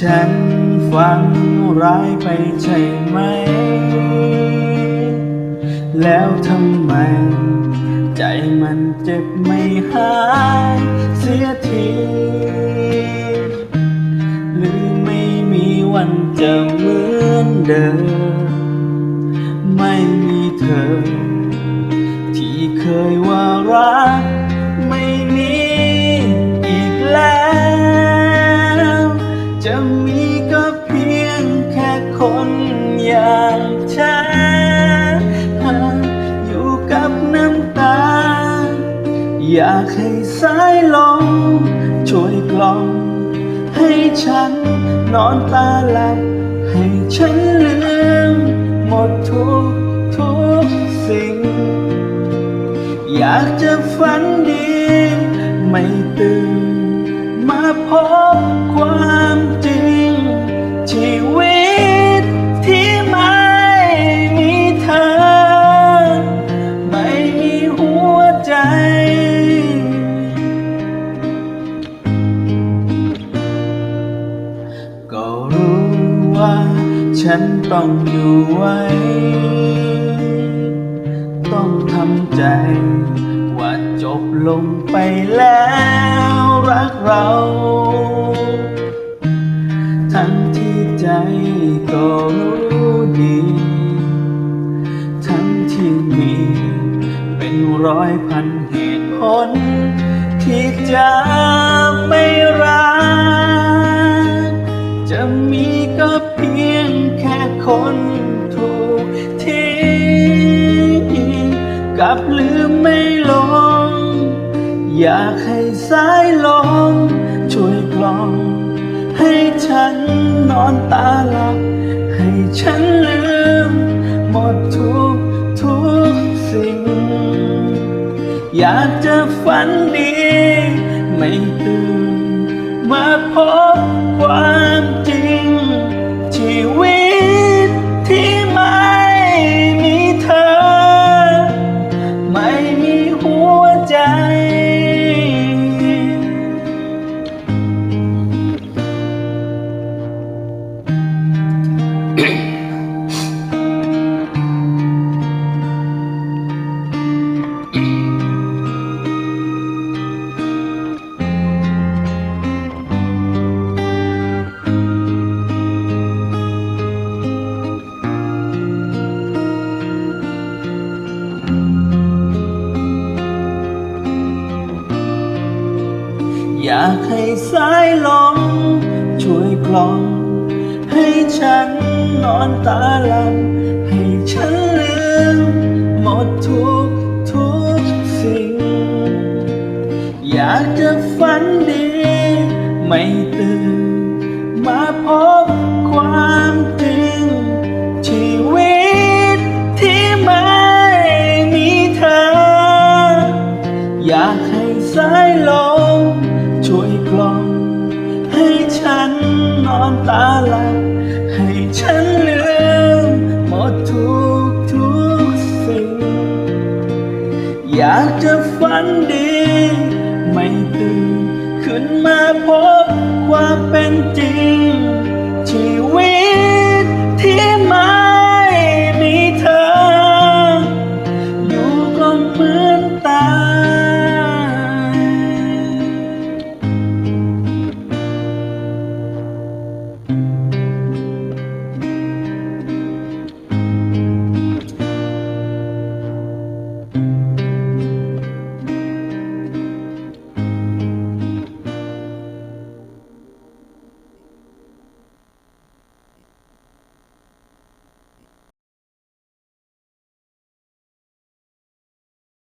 ฉันฝันร้ายไปใช่ไหม แล้วทำไม ใจมันเจ็บไม่หาย เสียทีหรือไม่มีวันจะเหมือนเดิม ไม่มีเธอ ที่เคยว่ารัก เพียงแค่คนอย่างฉันอยู่กับน้ำตา อยากให้สายลมช่วยกล่อมให้ฉันนอนตาหลับ ให้ฉันลืมหมดทุกทุกสิ่ง อยากจะฝันดี ไม่ตื่นมาพบความจริง ว่า ฉันต้องอยู่ไว้ ต้องทำใจ ว่าจบลงไปแล้ว รักเรา ทั้งที่ใจก็รู้ดี กับลืมไม่ลง อยากให้สายลมช่วยกล่อมให้ฉันนอนตาหลับ ให้ฉันลืม หมดทุกทุกสิ่ง อยากจะฝันดี ไม่ตื่นมาพบความจริงชีวิต อยากให้สายลมช่วยกล่อมให้ฉันนอนตาหลับให้ฉันลืมหมดทุกทุกสิ่ง อยากจะฝันดี ไม่ตื่นมาพบความจริงชีวิตที่ไม่มีเธอ อยากให้สายลม ตาหลับให้ฉันลืมหมดทุกทุกสิ่ง อยากจะฝันดี ไม่ตื่นขึ้นมาพบความเป็นจริงชีวิต